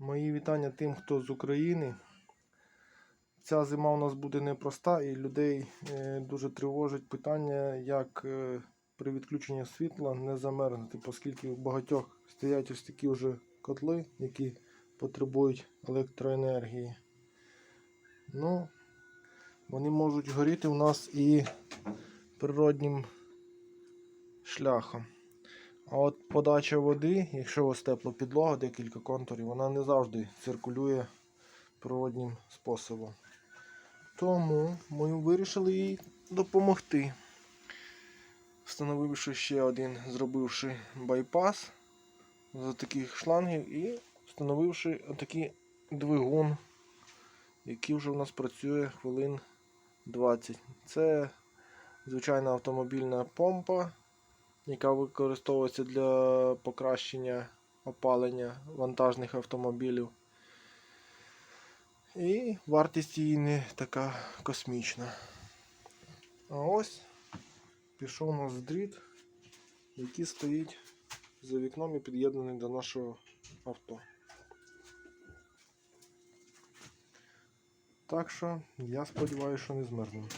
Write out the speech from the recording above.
Мої вітання тим, хто з України. Ця зима у нас буде непроста і людей е, дуже тривожить питання, як е, при відключенні світла не замерзнути, оскільки у багатьох стоять ось такі вже котли, які потребують електроенергії. Ну, вони можуть горіти у нас і природнім шляхом. А от подача води, якщо у вас тепла підлога, декілька контурів, вона не завжди циркулює природнім способом. Тому ми вирішили їй допомогти. Встановивши ще один, зробивши байпас з таких шлангів і встановивши отакий двигун, який вже у нас працює хвилин 20. Це звичайна автомобільна помпа яка використовується для покращення опалення вантажних автомобілів. І вартість її не така космічна. А ось пішов у нас дріт, який стоїть за вікном і під'єднаний до нашого авто. Так що я сподіваюся, що не змерзнемо.